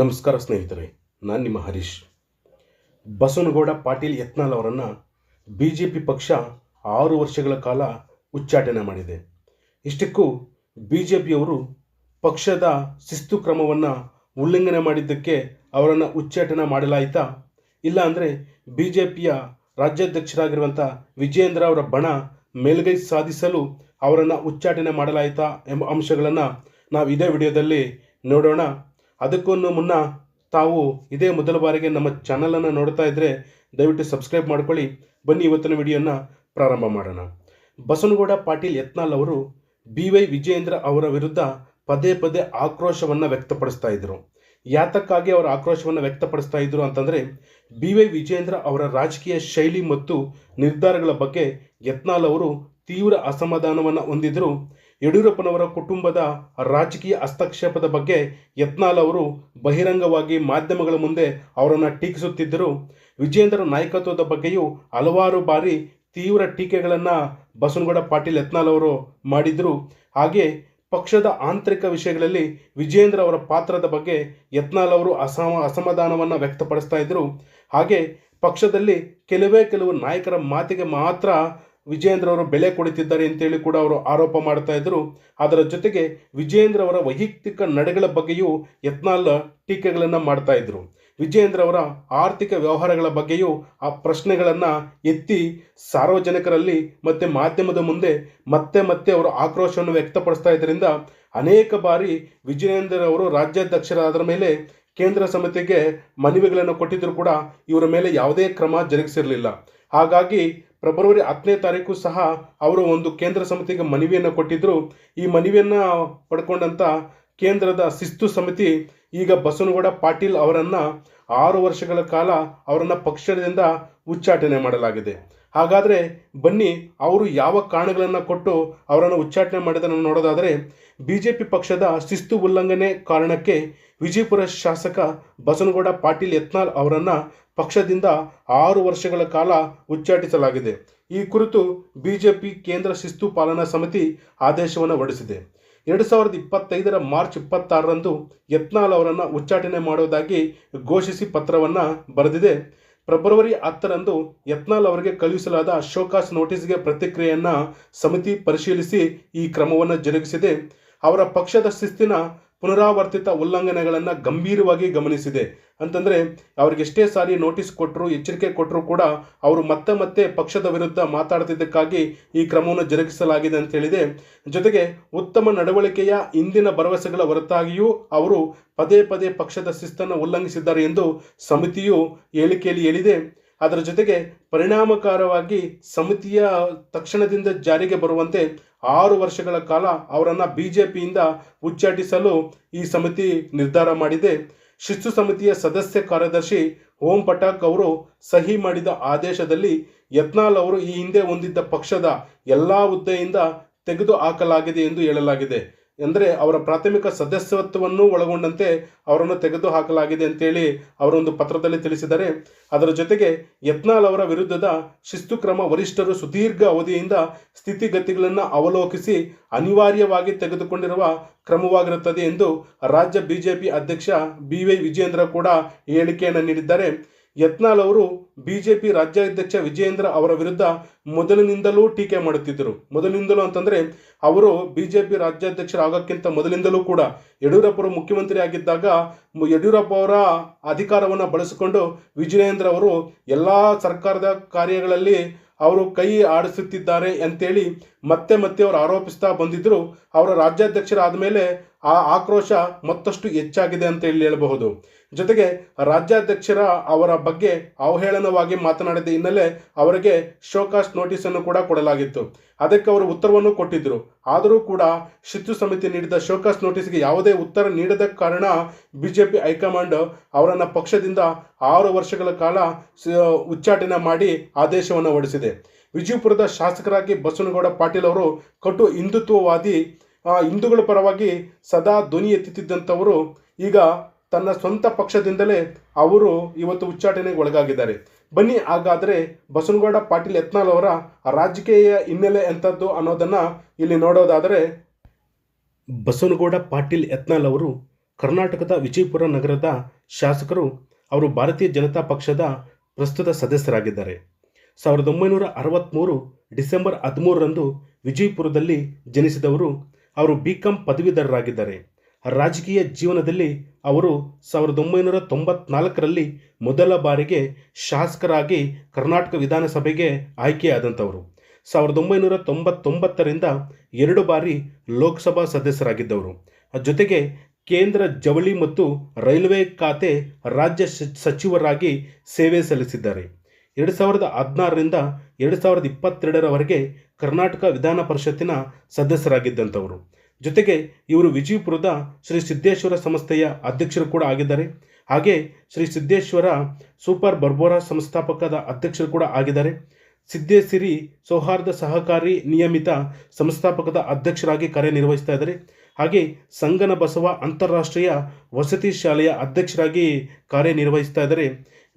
ನಮಸ್ಕಾರ ಸ್ನೇಹಿತರೆ, ನಾನು ನಿಮ್ಮ ಹರೀಶ್. ಬಸವನಗೌಡ ಪಾಟೀಲ್ ಯತ್ನಾಲ್ ಅವರನ್ನು ಬಿ ಜೆ ಪಿ ಪಕ್ಷ ಆರು ವರ್ಷಗಳ ಕಾಲ ಉಚ್ಚಾಟನೆ ಮಾಡಿದೆ. ಇಷ್ಟಕ್ಕೂ ಬಿ ಜೆ ಪಿಯವರು ಪಕ್ಷದ ಶಿಸ್ತು ಕ್ರಮವನ್ನು ಉಲ್ಲಂಘನೆ ಮಾಡಿದ್ದಕ್ಕೆ ಅವರನ್ನು ಉಚ್ಚಾಟನೆ ಮಾಡಲಾಯಿತಾ, ಇಲ್ಲ ಅಂದರೆ ಬಿ ಜೆ ಪಿಯ ರಾಜ್ಯಾಧ್ಯಕ್ಷರಾಗಿರುವಂಥ ವಿಜಯೇಂದ್ರ ಅವರ ಬಣ ಮೇಲ್ಗೈ ಸಾಧಿಸಲು ಅವರನ್ನು ಉಚ್ಚಾಟನೆ ಮಾಡಲಾಯಿತಾ ಎಂಬ ಅಂಶಗಳನ್ನು ನಾವು ಇದೇ ವಿಡಿಯೋದಲ್ಲಿ ನೋಡೋಣ. ಅದಕ್ಕೂ ಮುನ್ನ ತಾವು ಇದೇ ಮೊದಲ ಬಾರಿಗೆ ನಮ್ಮ ಚಾನಲನ್ನು ನೋಡ್ತಾ ಇದ್ದರೆ ದಯವಿಟ್ಟು ಸಬ್ಸ್ಕ್ರೈಬ್ ಮಾಡ್ಕೊಳ್ಳಿ. ಬನ್ನಿ ಇವತ್ತಿನ ವಿಡಿಯೋನ ಪ್ರಾರಂಭ ಮಾಡೋಣ. ಬಸನಗೌಡ ಪಾಟೀಲ್ ಯತ್ನಾಲ್ ಅವರು ಬಿ ವೈ ವಿಜಯೇಂದ್ರ ಅವರ ವಿರುದ್ಧ ಪದೇ ಪದೇ ಆಕ್ರೋಶವನ್ನು ವ್ಯಕ್ತಪಡಿಸ್ತಾ ಇದ್ದರು ಯಾತಕ್ಕಾಗಿ ಅವರ ಆಕ್ರೋಶವನ್ನು ವ್ಯಕ್ತಪಡಿಸ್ತಾ ಇದ್ದರು ಅಂತಂದರೆ ಬಿ ವೈ ವಿಜಯೇಂದ್ರ ಅವರ ರಾಜಕೀಯ ಶೈಲಿ ಮತ್ತು ನಿರ್ಧಾರಗಳ ಬಗ್ಗೆ ಯತ್ನಾಲ್ ಅವರು ತೀವ್ರ ಅಸಮಾಧಾನವನ್ನು ಹೊಂದಿದ್ರು. ಯಡಿಯೂರಪ್ಪನವರ ಕುಟುಂಬದ ರಾಜಕೀಯ ಹಸ್ತಕ್ಷೇಪದ ಬಗ್ಗೆ ಯತ್ನಾಲ್ ಅವರು ಬಹಿರಂಗವಾಗಿ ಮಾಧ್ಯಮಗಳ ಮುಂದೆ ಅವರನ್ನು ಟೀಕಿಸುತ್ತಿದ್ದರು. ವಿಜೇಂದ್ರ ನಾಯಕತ್ವದ ಬಗ್ಗೆಯೂ ಹಲವಾರು ಬಾರಿ ತೀವ್ರ ಟೀಕೆಗಳನ್ನು ಬಸವನಗೌಡ ಪಾಟೀಲ್ ಯತ್ನಾಲ್ ಅವರು ಮಾಡಿದರು. ಹಾಗೆ ಪಕ್ಷದ ಆಂತರಿಕ ವಿಷಯಗಳಲ್ಲಿ ವಿಜೇಂದ್ರ ಅವರ ಪಾತ್ರದ ಬಗ್ಗೆ ಯತ್ನಾಲ್ ಅವರು ಅಸಮ, ಅಸಮಾಧಾನವನ್ನು ವ್ಯಕ್ತಪಡಿಸ್ತಾ ಇದ್ದರು ಹಾಗೆ ಪಕ್ಷದಲ್ಲಿ ಕೆಲವೇ ಕೆಲವು ನಾಯಕರ ಮಾತಿಗೆ ಮಾತ್ರ ವಿಜೇಂದ್ರ ಅವರು ಬೆಲೆ ಕೊಡುತ್ತಿದ್ದಾರೆ ಅಂತೇಳಿ ಕೂಡ ಅವರು ಆರೋಪ ಮಾಡ್ತಾ ಇದ್ದರು ಅದರ ಜೊತೆಗೆ ವಿಜಯೇಂದ್ರ ಅವರ ವೈಯಕ್ತಿಕ ನಡೆಗಳ ಬಗ್ಗೆಯೂ ಯತ್ನಾಲ್ ಟೀಕೆಗಳನ್ನು ಮಾಡ್ತಾ ಇದ್ರು. ವಿಜಯೇಂದ್ರ ಅವರ ಆರ್ಥಿಕ ವ್ಯವಹಾರಗಳ ಬಗ್ಗೆಯೂ ಆ ಪ್ರಶ್ನೆಗಳನ್ನು ಎತ್ತಿ ಸಾರ್ವಜನಿಕರಲ್ಲಿ ಮತ್ತು ಮಾಧ್ಯಮದ ಮುಂದೆ ಮತ್ತೆ ಮತ್ತೆ ಅವರು ಆಕ್ರೋಶವನ್ನು ವ್ಯಕ್ತಪಡಿಸ್ತಾ ಇದರಿಂದ ಅನೇಕ ಬಾರಿ ವಿಜಯೇಂದ್ರ ಅವರು ರಾಜ್ಯಾಧ್ಯಕ್ಷರಾದ ಮೇಲೆ ಕೇಂದ್ರ ಸಮಿತಿಗೆ ಮನವಿಗಳನ್ನು ಕೊಟ್ಟಿದ್ದರೂ ಕೂಡ ಇವರ ಮೇಲೆ ಯಾವುದೇ ಕ್ರಮ ಜರುಗಿಸಿರಲಿಲ್ಲ. ಹಾಗಾಗಿ ಫೆಬ್ರವರಿ ಹತ್ತನೇ ತಾರೀಕು ಸಹ ಅವರು ಒಂದು ಕೇಂದ್ರ ಸಮಿತಿಗೆ ಮನವಿಯನ್ನು ಕೊಟ್ಟಿದ್ದರು ಈ ಮನವಿಯನ್ನು ಪಡ್ಕೊಂಡಂಥ ಕೇಂದ್ರದ ಶಿಸ್ತು ಸಮಿತಿ ಈಗ ಬಸವನಗೌಡ ಪಾಟೀಲ್ ಅವರನ್ನು ಆರು ವರ್ಷಗಳ ಕಾಲ ಅವರನ್ನು ಪಕ್ಷದಿಂದ ಉಚ್ಚಾಟನೆ ಮಾಡಲಾಗಿದೆ. ಹಾಗಾದರೆ ಬನ್ನಿ ಅವರು ಯಾವ ಕಾರಣಗಳನ್ನು ಕೊಟ್ಟು ಅವರನ್ನು ಉಚ್ಚಾಟನೆ ಮಾಡಿದ್ದನ್ನು ನೋಡೋದಾದರೆ ಬಿ ಜೆ ಪಿ ಪಕ್ಷದ ಶಿಸ್ತು ಉಲ್ಲಂಘನೆ ಕಾರಣಕ್ಕೆ ವಿಜಯಪುರ ಶಾಸಕ ಬಸನಗೌಡ ಪಾಟೀಲ್ ಯತ್ನಾಳ್ ಅವರನ್ನು ಪಕ್ಷದಿಂದ ಆರು ವರ್ಷಗಳ ಕಾಲ ಉಚ್ಚಾಟಿಸಲಾಗಿದೆ. ಈ ಕುರಿತು ಬಿಜೆಪಿ ಕೇಂದ್ರ ಶಿಸ್ತು ಪಾಲನಾ ಸಮಿತಿ ಆದೇಶವನ್ನು ಹೊರಡಿಸಿದೆ. ಎರಡು ಸಾವಿರದ ಇಪ್ಪತ್ತೈದರ ಮಾರ್ಚ್ ಇಪ್ಪತ್ತಾರರಂದು ಯತ್ನಾಳ್ ಅವರನ್ನು ಉಚ್ಚಾಟನೆ ಮಾಡುವುದಾಗಿ ಘೋಷಿಸಿ ಪತ್ರವನ್ನು ಬರೆದಿದೆ. ಫೆಬ್ರವರಿ ಹತ್ತರಂದು ಯತ್ನಾಲ್ ಅವರಿಗೆ ಕಳುಹಿಸಲಾದ ಶೋಕಾಸ್ ನೋಟಿಸ್ಗೆ ಪ್ರತಿಕ್ರಿಯೆಯನ್ನು ಸಮಿತಿ ಪರಿಶೀಲಿಸಿ ಈ ಕ್ರಮವನ್ನು ಜರುಗಿಸಿದೆ. ಅವರ ಪಕ್ಷದ ಶಿಸ್ತಿನ ಪುನರಾವರ್ತಿತ ಉಲ್ಲಂಘನೆಗಳನ್ನು ಗಂಭೀರವಾಗಿ ಗಮನಿಸಿದೆ. ಅಂತಂದರೆ, ಅವ್ರಿಗೆ ಎಷ್ಟೇ ಸಾರಿ ನೋಟಿಸ್ ಕೊಟ್ಟರು ಎಚ್ಚರಿಕೆ ಕೊಟ್ಟರು ಕೂಡ ಅವರು ಮತ್ತೆ ಮತ್ತೆ ಪಕ್ಷದ ವಿರುದ್ಧ ಮಾತಾಡ್ತಿದ್ದಕ್ಕಾಗಿ ಈ ಕ್ರಮವನ್ನು ಜರುಗಿಸಲಾಗಿದೆ ಅಂತ ಹೇಳಿದೆ. ಜೊತೆಗೆ, ಉತ್ತಮ ನಡವಳಿಕೆಯ ಇಂದಿನ ಭರವಸೆಗಳ ಹೊರತಾಗಿಯೂ ಅವರು ಪದೇ ಪದೇ ಪಕ್ಷದ ಶಿಸ್ತನ್ನು ಉಲ್ಲಂಘಿಸಿದ್ದಾರೆ ಎಂದು ಸಮಿತಿಯು ಹೇಳಿಕೆಯಲ್ಲಿ ಹೇಳಿದೆ. ಅದರ ಜೊತೆಗೆ ಪರಿಣಾಮಕಾರವಾಗಿ ಸಮಿತಿಯ ತಕ್ಷಣದಿಂದ ಜಾರಿಗೆ ಬರುವಂತೆ ಆರು ವರ್ಷಗಳ ಕಾಲ ಅವರನ್ನು ಬಿ ಜೆ ಪಿಯಿಂದ ಉಚ್ಚಾಟಿಸಲು ಈ ಸಮಿತಿ ನಿರ್ಧಾರ ಮಾಡಿದೆ. ಶಿಸ್ತು ಸಮಿತಿಯ ಸದಸ್ಯ ಕಾರ್ಯದರ್ಶಿ ಓಂ ಪಟಾಕ್ ಅವರು ಸಹಿ ಮಾಡಿದ ಆದೇಶದಲ್ಲಿ ಯತ್ನಾಲ್ ಅವರು ಈ ಹಿಂದೆ ಹೊಂದಿದ್ದ ಪಕ್ಷದ ಎಲ್ಲ ಹುದ್ದೆಯಿಂದ ತೆಗೆದು ಹಾಕಲಾಗಿದೆ ಎಂದು ಹೇಳಲಾಗಿದೆ. ಅಂದರೆ ಅವರ ಪ್ರಾಥಮಿಕ ಸದಸ್ಯತ್ವವನ್ನು ಒಳಗೊಂಡಂತೆ ಅವರನ್ನು ತೆಗೆದು ಹಾಕಲಾಗಿದೆ ಅಂತೇಳಿ ಅವರೊಂದು ಪತ್ರದಲ್ಲಿ ತಿಳಿಸಿದ್ದಾರೆ. ಅದರ ಜೊತೆಗೆ ಯತ್ನಾಲ್ ಅವರ ವಿರುದ್ಧದ ಶಿಸ್ತು ಕ್ರಮ ವರಿಷ್ಠರು ಸುದೀರ್ಘ ಅವಧಿಯಿಂದ ಸ್ಥಿತಿಗತಿಗಳನ್ನು ಅವಲೋಕಿಸಿ ಅನಿವಾರ್ಯವಾಗಿ ತೆಗೆದುಕೊಂಡಿರುವ ಕ್ರಮವಾಗಿರುತ್ತದೆ ಎಂದು ರಾಜ್ಯ ಬಿಜೆಪಿ ಅಧ್ಯಕ್ಷ ಬಿ ವೈ ವಿಜಯೇಂದ್ರ ಕೂಡ ಹೇಳಿಕೆಯನ್ನು ನೀಡಿದ್ದಾರೆ. ಯತ್ನಾಳ್ ಅವರು ಬಿಜೆಪಿ ರಾಜ್ಯಾಧ್ಯಕ್ಷ ವಿಜಯೇಂದ್ರ ಅವರ ವಿರುದ್ಧ ಮೊದಲಿನಿಂದಲೂ ಟೀಕೆ ಮಾಡುತ್ತಿದ್ದರು. ಮೊದಲಿನಿಂದಲೂ ಅಂತಂದರೆ ಅವರು ಬಿಜೆಪಿ ರಾಜ್ಯಾಧ್ಯಕ್ಷರಾಗೋಕ್ಕಿಂತ ಮೊದಲಿಂದಲೂ ಕೂಡ ಯಡಿಯೂರಪ್ಪರು ಮುಖ್ಯಮಂತ್ರಿ ಆಗಿದ್ದಾಗ ಯಡಿಯೂರಪ್ಪ ಅವರ ಅಧಿಕಾರವನ್ನು ಬಳಸಿಕೊಂಡು ವಿಜಯೇಂದ್ರ ಅವರು ಎಲ್ಲ ಸರ್ಕಾರದ ಕಾರ್ಯಗಳಲ್ಲಿ ಅವರು ಕೈ ಆಡಿಸುತ್ತಿದ್ದಾರೆ ಅಂತೇಳಿ ಮತ್ತೆ ಮತ್ತೆ ಅವರು ಆರೋಪಿಸ್ತಾ ಬಂದಿದ್ದರು ಅವರ ರಾಜ್ಯಾಧ್ಯಕ್ಷರಾದ ಮೇಲೆ ಆ ಆಕ್ರೋಶ ಮತ್ತಷ್ಟು ಹೆಚ್ಚಾಗಿದೆ ಅಂತ ಹೇಳಿ ಹೇಳಬಹುದು. ಜೊತೆಗೆ ರಾಜ್ಯಾಧ್ಯಕ್ಷರ ಅವರ ಬಗ್ಗೆ ಅವಹೇಳನವಾಗಿ ಮಾತನಾಡಿದ ಹಿನ್ನೆಲೆ ಅವರಿಗೆ ಶೋಕಾಸ್ ನೋಟಿಸನ್ನು ಕೂಡ ಕೊಡಲಾಗಿತ್ತು. ಅದಕ್ಕೆ ಅವರು ಉತ್ತರವನ್ನು ಕೊಟ್ಟಿದ್ದರು. ಆದರೂ ಕೂಡ ಶಿಸ್ತು ಸಮಿತಿ ನೀಡಿದ ಶೋಕಾಸ್ ನೋಟಿಸ್ಗೆ ಯಾವುದೇ ಉತ್ತರ ನೀಡದ ಕಾರಣ ಬಿಜೆಪಿ ಹೈಕಮಾಂಡ್ ಅವರನ್ನು ಪಕ್ಷದಿಂದ ಆರು ವರ್ಷಗಳ ಕಾಲ ಉಚ್ಚಾಟನೆ ಮಾಡಿ ಆದೇಶವನ್ನು ಹೊರಡಿಸಿದೆ. ವಿಜಯಪುರದ ಶಾಸಕರಾಗಿ ಬಸವನಗೌಡ ಪಾಟೀಲ್ ಅವರು ಕಟು ಹಿಂದುತ್ವವಾದಿ ಹಿಂದೂಗಳ ಪರವಾಗಿ ಸದಾ ಧ್ವನಿ ಎತ್ತಿದ್ದಂಥವರು ಈಗ ತನ್ನ ಸ್ವಂತ ಪಕ್ಷದಿಂದಲೇ ಅವರು ಇವತ್ತು ಉಚ್ಚಾಟನೆಗೆ ಒಳಗಾಗಿದ್ದಾರೆ. ಬನ್ನಿ, ಹಾಗಾದರೆ ಬಸನಗೌಡ ಪಾಟೀಲ್ ಯತ್ನಾಲ್ ಅವರ ರಾಜಕೀಯ ಹಿನ್ನೆಲೆ ಎಂಥದ್ದು ಅನ್ನೋದನ್ನು ಇಲ್ಲಿ ನೋಡೋದಾದರೆ ಬಸವನಗೌಡ ಪಾಟೀಲ್ ಯತ್ನಾಲ್ ಅವರು ಕರ್ನಾಟಕದ ವಿಜಯಪುರ ನಗರದ ಶಾಸಕರು, ಅವರು ಭಾರತೀಯ ಜನತಾ ಪಕ್ಷದ ಪ್ರಸ್ತುತ ಸದಸ್ಯರಾಗಿದ್ದಾರೆ. ಸಾವಿರದ ಒಂಬೈನೂರ ಅರವತ್ತ್ಮೂರು ಡಿಸೆಂಬರ್ ಹದಿಮೂರರಂದು ವಿಜಯಪುರದಲ್ಲಿ ಜನಿಸಿದವರು, ಅವರು ಬಿ ಕಾಂ ಪದವೀಧರರಾಗಿದ್ದಾರೆ. ರಾಜಕೀಯ ಜೀವನದಲ್ಲಿ ಅವರು ಸಾವಿರದ ಒಂಬೈನೂರ ತೊಂಬತ್ನಾಲ್ಕರಲ್ಲಿ ಮೊದಲ ಬಾರಿಗೆ ಶಾಸಕರಾಗಿ ಕರ್ನಾಟಕ ವಿಧಾನಸಭೆಗೆ ಆಯ್ಕೆಯಾದಂಥವರು. ಸಾವಿರದ ಒಂಬೈನೂರ ತೊಂಬತ್ತೊಂಬತ್ತರಿಂದ ಎರಡು ಬಾರಿ ಲೋಕಸಭಾ ಸದಸ್ಯರಾಗಿದ್ದವರು. ಜೊತೆಗೆ ಕೇಂದ್ರ ಜವಳಿ ಮತ್ತು ರೈಲ್ವೆ ಖಾತೆ ರಾಜ್ಯ ಸಚಿವರಾಗಿ ಸೇವೆ ಸಲ್ಲಿಸಿದ್ದಾರೆ. ಎರಡು ಸಾವಿರದ ಹದಿನಾರರಿಂದ ಎರಡು ಸಾವಿರದ ಇಪ್ಪತ್ತೆರಡರವರೆಗೆ ಕರ್ನಾಟಕ ವಿಧಾನ ಪರಿಷತ್ತಿನ ಸದಸ್ಯರಾಗಿದ್ದಂಥವರು. ಜೊತೆಗೆ ಇವರು ವಿಜಯಪುರದ ಶ್ರೀ ಸಿದ್ದೇಶ್ವರ ಸಂಸ್ಥೆಯ ಅಧ್ಯಕ್ಷರು ಕೂಡ ಆಗಿದ್ದಾರೆ. ಹಾಗೆ ಶ್ರೀ ಸಿದ್ದೇಶ್ವರ ಸೂಪರ್ ಬರ್ಬೋರಾ ಸಂಸ್ಥಾಪಕದ ಅಧ್ಯಕ್ಷರು ಕೂಡ ಆಗಿದ್ದಾರೆ. ಸಿದ್ದೇಸಿರಿ ಸೌಹಾರ್ದ ಸಹಕಾರಿ ನಿಯಮಿತ ಸಂಸ್ಥಾಪಕದ ಅಧ್ಯಕ್ಷರಾಗಿ ಕಾರ್ಯನಿರ್ವಹಿಸ್ತಾ ಇದ್ದಾರೆ. ಹಾಗೆ ಸಂಗನ ಬಸವ ಅಂತಾರಾಷ್ಟ್ರೀಯ ವಸತಿ ಶಾಲೆಯ ಅಧ್ಯಕ್ಷರಾಗಿ ಕಾರ್ಯನಿರ್ವಹಿಸ್ತಾ ಇದ್ದಾರೆ.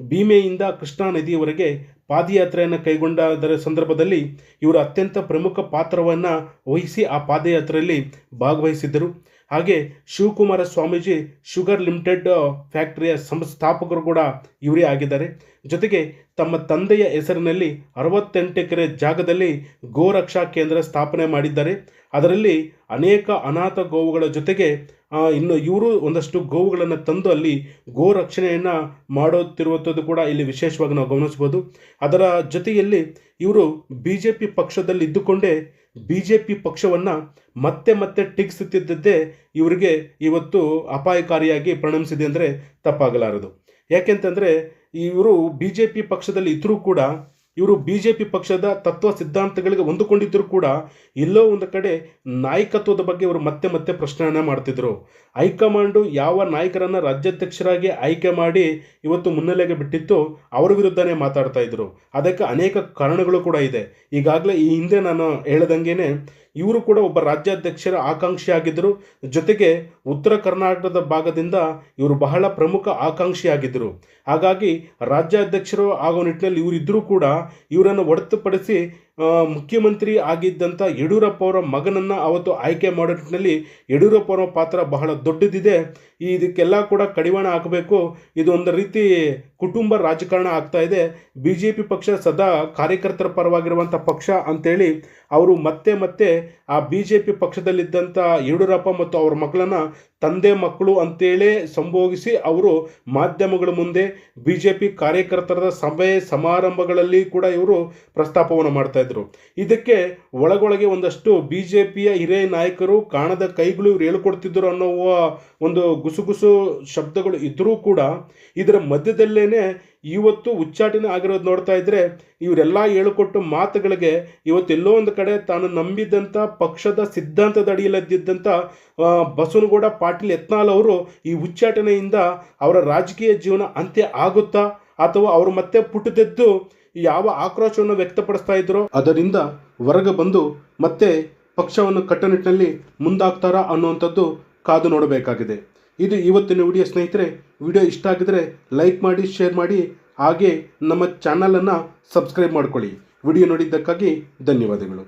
ಭೀಮೆಯಿಂದ ಕೃಷ್ಣಾ ನದಿಯವರೆಗೆ ಪಾದಯಾತ್ರೆಯನ್ನು ಕೈಗೊಂಡದರ ಸಂದರ್ಭದಲ್ಲಿ ಇವರು ಅತ್ಯಂತ ಪ್ರಮುಖ ಪಾತ್ರವನ್ನು ವಹಿಸಿ ಆ ಪಾದಯಾತ್ರೆಯಲ್ಲಿ ಭಾಗವಹಿಸಿದ್ದರು. ಹಾಗೆ ಶಿವಕುಮಾರ ಸ್ವಾಮೀಜಿ ಶುಗರ್ ಲಿಮಿಟೆಡ್ ಫ್ಯಾಕ್ಟರಿಯ ಸಂಸ್ಥಾಪಕರು ಕೂಡ ಇವರೇ ಆಗಿದ್ದಾರೆ. ಜೊತೆಗೆ ತಮ್ಮ ತಂದೆಯ ಹೆಸರಿನಲ್ಲಿ ಅರವತ್ತೆಂಟು ಎಕರೆ ಜಾಗದಲ್ಲಿ ಗೋರಕ್ಷಾ ಕೇಂದ್ರ ಸ್ಥಾಪನೆ ಮಾಡಿದ್ದಾರೆ. ಅದರಲ್ಲಿ ಅನೇಕ ಅನಾಥ ಗೋವುಗಳ ಜೊತೆಗೆ ಇನ್ನು ಇವರು ಒಂದಷ್ಟು ಗೋವುಗಳನ್ನು ತಂದು ಅಲ್ಲಿ ಗೋ ರಕ್ಷಣೆಯನ್ನು ಮಾಡುತ್ತಿರುವಂಥದ್ದು ಕೂಡ ಇಲ್ಲಿ ವಿಶೇಷವಾಗಿ ನಾವು ಗಮನಿಸ್ಬೋದು ಅದರ ಜೊತೆಯಲ್ಲಿ ಇವರು ಬಿ ಜೆ ಪಿ ಪಕ್ಷದಲ್ಲಿ ಇದ್ದುಕೊಂಡೇ ಬಿ ಜೆ ಪಿ ಪಕ್ಷವನ್ನು ಮತ್ತೆ ಮತ್ತೆ ಟೀಕಿಸುತ್ತಿದ್ದದ್ದೇ ಇವರಿಗೆ ಇವತ್ತು ಅಪಾಯಕಾರಿಯಾಗಿ ಪರಿಣಮಿಸಿದೆ ಅಂದರೆ ತಪ್ಪಾಗಲಾರದು. ಯಾಕೆಂತಂದರೆ ಇವರು ಬಿ ಜೆ ಪಿ ಪಕ್ಷದಲ್ಲಿ ಇದ್ದರೂ ಕೂಡ ಇವರು ಬಿ ಜೆ ಪಿ ಪಕ್ಷದ ತತ್ವ ಸಿದ್ಧಾಂತಗಳಿಗೆ ಹೊಂದಿಕೊಂಡಿದ್ದರೂ ಕೂಡ ಎಲ್ಲೋ ಒಂದು ಕಡೆ ನಾಯಕತ್ವದ ಬಗ್ಗೆ ಇವರು ಮತ್ತೆ ಮತ್ತೆ ಪ್ರಶ್ನೆಯನ್ನು ಮಾಡ್ತಿದ್ರು. ಹೈಕಮಾಂಡು ಯಾವ ನಾಯಕರನ್ನು ರಾಜ್ಯಾಧ್ಯಕ್ಷರಾಗಿ ಆಯ್ಕೆ ಮಾಡಿ ಇವತ್ತು ಮುನ್ನೆಲೆಗೆ ಬಿಟ್ಟಿತ್ತು ಅವರ ವಿರುದ್ಧನೇ ಮಾತಾಡ್ತಾ ಇದ್ರು. ಅದಕ್ಕೆ ಅನೇಕ ಕಾರಣಗಳು ಕೂಡ ಇದೆ. ಈಗಾಗಲೇ ಈ ಹಿಂದೆ ನಾನು ಹೇಳ್ದಂಗೆನೆ ಇವರು ಕೂಡ ಒಬ್ಬ ರಾಜ್ಯಾಧ್ಯಕ್ಷರ ಆಕಾಂಕ್ಷಿಯಾಗಿದ್ದರು. ಜೊತೆಗೆ ಉತ್ತರ ಕರ್ನಾಟಕದ ಭಾಗದಿಂದ ಇವರು ಬಹಳ ಪ್ರಮುಖ ಆಕಾಂಕ್ಷಿಯಾಗಿದ್ದರು. ಹಾಗಾಗಿ ರಾಜ್ಯಾಧ್ಯಕ್ಷರು ಆಗೋ ನಿಟ್ಟಿನಲ್ಲಿ ಇವರಿದ್ದರೂ ಕೂಡ ಇವರನ್ನು ಹೊರತುಪಡಿಸಿ ಮುಖ್ಯಮಂತ್ರಿ ಆಗಿದ್ದಂಥ ಯಡಿಯೂರಪ್ಪ ಅವರ ಮಗನನ್ನು ಅವತ್ತು ಆಯ್ಕೆ ಮಾಡೋ ನಿಟ್ಟಿನಲ್ಲಿ ಯಡಿಯೂರಪ್ಪ ಅವರ ಪಾತ್ರ ಬಹಳ ದೊಡ್ಡದಿದೆ. ಈ ಇದಕ್ಕೆಲ್ಲ ಕೂಡ ಕಡಿವಾಣ ಹಾಕಬೇಕು. ಇದು ಒಂದು ರೀತಿ ಕುಟುಂಬ ರಾಜಕಾರಣ ಆಗ್ತಾ ಇದೆ. ಬಿ ಜೆ ಪಿ ಪಕ್ಷ ಸದಾ ಕಾರ್ಯಕರ್ತರ ಪರವಾಗಿರುವಂಥ ಪಕ್ಷ ಅಂತೇಳಿ ಅವರು ಮತ್ತೆ ಮತ್ತೆ ಆ ಬಿ ಜೆ ಪಿ ಪಕ್ಷದಲ್ಲಿದ್ದಂಥ ಯಡಿಯೂರಪ್ಪ ಮತ್ತು ಅವ್ರ ಮಕ್ಕಳನ್ನ ತಂದೆ ಮಕ್ಕಳು ಅಂತೇಳೇ ಸಂಭೋಗಿಸಿ ಅವರು ಮಾಧ್ಯಮಗಳ ಮುಂದೆ ಬಿ ಜೆ ಪಿ ಕಾರ್ಯಕರ್ತರ ಸಭೆ ಸಮಾರಂಭಗಳಲ್ಲಿ ಕೂಡ ಇವರು ಪ್ರಸ್ತಾಪವನ್ನು ಮಾಡ್ತಾ ಇದ್ರು. ಇದಕ್ಕೆ ಒಳಗೊಳಗೆ ಒಂದಷ್ಟು ಬಿ ಜೆ ಪಿಯ ಹಿರಿಯ ನಾಯಕರು ಕಾಣದ ಕೈಗಳು ಇವರು ಹೇಳ್ಕೊಡ್ತಿದ್ರು ಅನ್ನೋ ಒಂದು ಗುಸುಗುಸು ಶಬ್ದಗಳು ಇದ್ದರೂ ಕೂಡ ಇದರ ಮಧ್ಯದಲ್ಲೇನೆ ಇವತ್ತು ಉಚ್ಚಾಟನೆ ಆಗಿರೋದು ನೋಡ್ತಾ ಇದ್ರೆ ಇವರೆಲ್ಲ ಹೇಳಿಕೊಟ್ಟು ಮಾತುಗಳಿಗೆ ಇವತ್ತೆಲ್ಲೋ ಒಂದು ಕಡೆ ತಾನು ನಂಬಿದ್ದಂಥ ಪಕ್ಷದ ಸಿದ್ಧಾಂತದ ಅಡಿಯಲ್ಲಿದ್ದಂಥ ಆ, ಬಸವನಗೌಡ ಪಾಟೀಲ್ ಯತ್ನಾಲ್ ಅವರು ಈ ಉಚ್ಚಾಟನೆಯಿಂದ ಅವರ ರಾಜಕೀಯ ಜೀವನ ಅಂತ್ಯ ಆಗುತ್ತಾ ಅಥವಾ ಅವರು ಮತ್ತೆ ಪುಟ್ಟದೆದ್ದು ಯಾವ ಆಕ್ರೋಶವನ್ನು ವ್ಯಕ್ತಪಡಿಸ್ತಾ ಇದ್ರೋ ಅದರಿಂದ ಹೊರಗೆ ಬಂದು ಮತ್ತೆ ಪಕ್ಷವನ್ನು ಕಟ್ಟುನಿಟ್ಟಿನಲ್ಲಿ ಮುಂದಾಗ್ತಾರಾ ಅನ್ನುವಂಥದ್ದು ಕಾದು ನೋಡಬೇಕಾಗಿದೆ. ಇದು ಇವತ್ತಿನ ವಿಡಿಯೋ ಸ್ನೇಹಿತರೆ, ವಿಡಿಯೋ ಇಷ್ಟ ಆಗಿದ್ರೆ ಲೈಕ್ ಮಾಡಿ ಶೇರ್ ಮಾಡಿ, ಹಾಗೆ ನಮ್ಮ ಚಾನಲನ್ನು ಸಬ್ಸ್ಕ್ರೈಬ್ ಮಾಡ್ಕೊಳ್ಳಿ. ವಿಡಿಯೋ ನೋಡಿದ್ದಕ್ಕಾಗಿ ಧನ್ಯವಾದಗಳು.